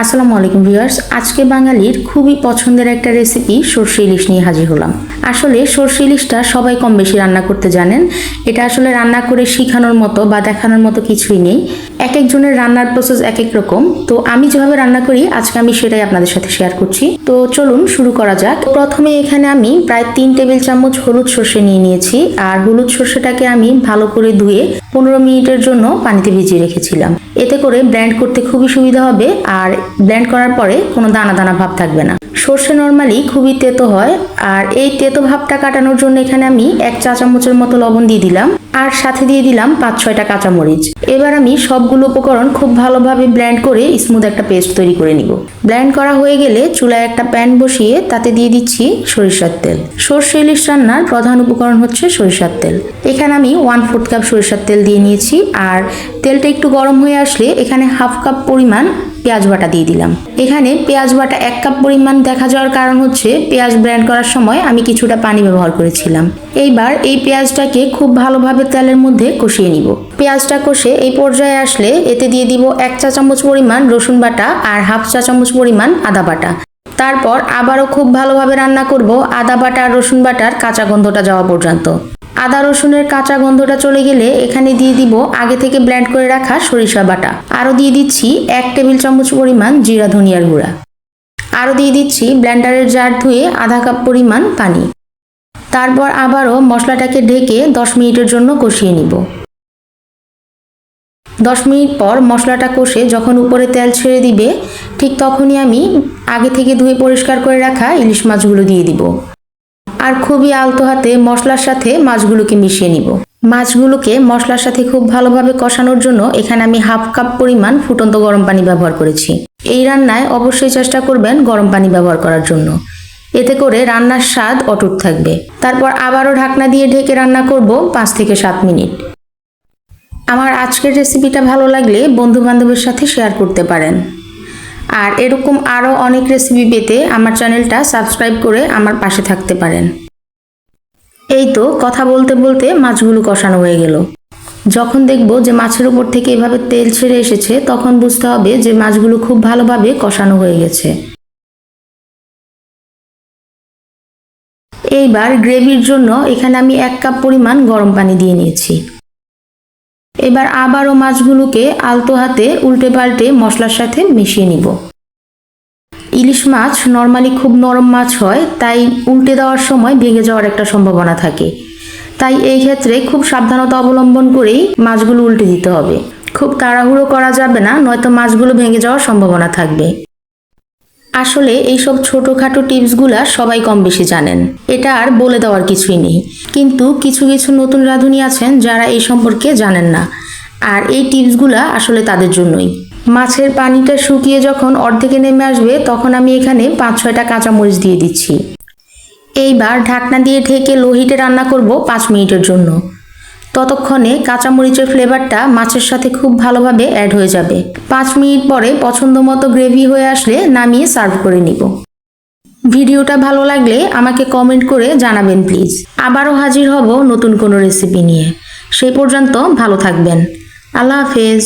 আসসালামু আলাইকুম ভিউয়ার্স, আজকে বাঙালির খুবই পছন্দের একটা রেসিপি সর্ষে ইলিশ নিয়ে হাজির হলাম। আসলে সর্ষে ইলিশটা সবাই কম বেশি রান্না করতে জানেন। এটা আসলে রান্না করে শেখানোর মতো বা দেখানোর মতো কিছুই নেই। এক একজনের রান্নার প্রসেস এক এক রকম। তো আমি যেভাবে রান্না করি, আজকে আমি সেটাই আপনাদের সাথে শেয়ার করছি। তো চলুন শুরু করা যাক। প্রথমে এখানে আমি প্রায় তিন টেবিল চামচ হলুদ সর্ষে নিয়ে নিয়েছি। আর হলুদ সর্ষেটাকে আমি ভালো করে ধুয়ে পনেরো মিনিটের জন্য পানিতে ভিজিয়ে রেখেছিলাম। এতে করে ব্ল্যান্ড করতে খুবই সুবিধা হবে আর ব্ল্যান্ড করার পরে কোনো দানা দানা ভাব থাকবে না। সর্ষে নর্মালি খুবই তেতো হয়, আর এই তেতো ভাবটা কাটানোর জন্য এখানে আমি এক চা চামচের মতো লবণ দিয়ে দিলাম, আর সাথে দিয়ে দিলাম পাঁচ ছয়টা কাঁচামরিচ। এবার আমি সবগুলো উপকরণ খুব ভালোভাবে ব্ল্যান্ড করে স্মুথ একটা পেস্ট তৈরি করে নিব। ব্ল্যান্ড করা হয়ে গেলে চুলায় একটা প্যান বসিয়ে তাতে দিয়ে দিচ্ছি সরিষার তেল। সর্ষে ইলিশ রান্নার প্রধান উপকরণ হচ্ছে সরিষার তেল। এখানে আমি ওয়ান ফোর্থ কাপ সরিষার তেল দিয়ে নিয়েছি, আর তেলটা একটু গরম হয়ে আসলে এখানে হাফ কাপ পরিমাণ পেঁয়াজ বাটা দিয়ে দিলাম। এখানে পেঁয়াজ বাটা এক কাপ পরিমাণ দেখা যাওয়ার কারণ হচ্ছে পেঁয়াজ ব্র্যান্ড করার সময় আমি কিছুটা পানি ব্যবহার করেছিলাম। এইবার এই পেঁয়াজটাকে খুব ভালোভাবে তেলের মধ্যে কষিয়ে নিব। পেঁয়াজটা কষে এই পর্যায়ে আসলে এতে দিয়ে দিব এক চা চামচ পরিমাণ রসুন বাটা আর হাফ চা চামচ পরিমাণ আদা বাটা। তারপর আবারও খুব ভালোভাবে রান্না করব আদা বাটা আর রসুন বাটার কাঁচা গন্ধটা যাওয়া পর্যন্ত। আদা রসুনের কাঁচা গন্ধটা চলে গেলে এখানে দিয়ে দিব আগে থেকে ব্ল্যান্ড করে রাখা সরিষা বাটা। আরও দিয়ে দিচ্ছি এক টেবিল চামচ পরিমাণ জিরা ধনিয়ার গুঁড়া। আরও দিয়ে দিচ্ছি ব্ল্যান্ডারের জার ধুয়ে আধা কাপ পরিমাণ পানি। তারপর আবারও মশলাটাকে ঢেকে দশ মিনিটের জন্য কষিয়ে নিব। দশ মিনিট পর মশলাটা কষে যখন উপরে তেল ছেড়ে দিবে, ঠিক তখনই আমি আগে থেকে ধুয়ে পরিষ্কার করে রাখা ইলিশ মাছগুলো দিয়ে দিব। আর খুবই আলতো হাতে মশলার সাথে মাছগুলোকে মিশিয়ে নিব। মাছগুলোকে মশলার সাথে খুব ভালোভাবে কষানোর জন্য এখানে আমি হাফ কাপ পরিমাণ ফুটন্ত গরম পানি ব্যবহার করেছি। এই রান্নায় অবশ্যই চেষ্টা করবেন গরম পানি ব্যবহার করার জন্য। এতে করে রান্নার স্বাদ অটুট থাকবে। তারপর আবারও ঢাকনা দিয়ে ঢেকে রান্না করব পাঁচ থেকে সাত মিনিট। আমার আজকের রেসিপিটা ভালো লাগলে বন্ধু বান্ধবের সাথে শেয়ার করতে পারেন। আর এরকম আরও অনেক রেসিপি পেতে আমার চ্যানেলটা সাবস্ক্রাইব করে আমার পাশে থাকতে পারেন। এই তো কথা বলতে বলতে মাছগুলো কষানো হয়ে গেল। যখন দেখব যে মাছের উপর থেকে এভাবে তেল ছেড়ে এসেছে, তখন বুঝতে হবে যে মাছগুলো খুব ভালোভাবে কষানো হয়ে গেছে। এইবার গ্রেভির জন্য এখানে আমি এক কাপ পরিমাণ গরম পানি দিয়ে নিয়েছি। এবার আবারও মাছগুলোকে আলতো হাতে উল্টে পাল্টে মশলার সাথে মিশিয়ে নিব। ইলিশ মাছ নর্মালি খুব নরম মাছ হয়, তাই উল্টে দেওয়ার সময় ভেঙে যাওয়ার একটা সম্ভাবনা থাকে। তাই এই ক্ষেত্রে খুব সাবধানতা অবলম্বন করেই মাছগুলো উল্টে দিতে হবে। খুব তাড়াহুড়ো করা যাবে না, নয়তো মাছগুলো ভেঙে যাওয়ার সম্ভাবনা থাকবে। আসলে এইসব ছোটোখাটো টিপসগুলা সবাই কম বেশি জানেন। এটা আর বলে দেওয়ার কিছুই নেই। কিন্তু কিছু কিছু নতুন রাঁধুনি আছেন যারা এই সম্পর্কে জানেন না। আর এই টিপসগুলা আসলে তাদের জন্যই। মাছের পানিটা শুকিয়ে যখন অর্ধেকে নেমে আসবে, তখন আমি এখানে পাঁচ, ছয়টা কাঁচামরিচ দিয়ে দিচ্ছি। এইবার ঢাকনা দিয়ে ঢেকে লোহিটে রান্না করব পাঁচ মিনিটের জন্য। ততক্ষণে কাঁচামরিচের ফ্লেভারটা মাছের সাথে খুব ভালোভাবে অ্যাড হয়ে যাবে। পাঁচ মিনিট পরে পছন্দ মতো গ্রেভি হয়ে আসলে নামিয়ে সার্ভ করে নিব। ভিডিওটা ভালো লাগলে আমাকে কমেন্ট করে জানাবেন, প্লিজ। আবারও হাজির হব নতুন কোনো রেসিপি নিয়ে। সেই পর্যন্ত ভালো থাকবেন। আল্লাহ হাফেজ।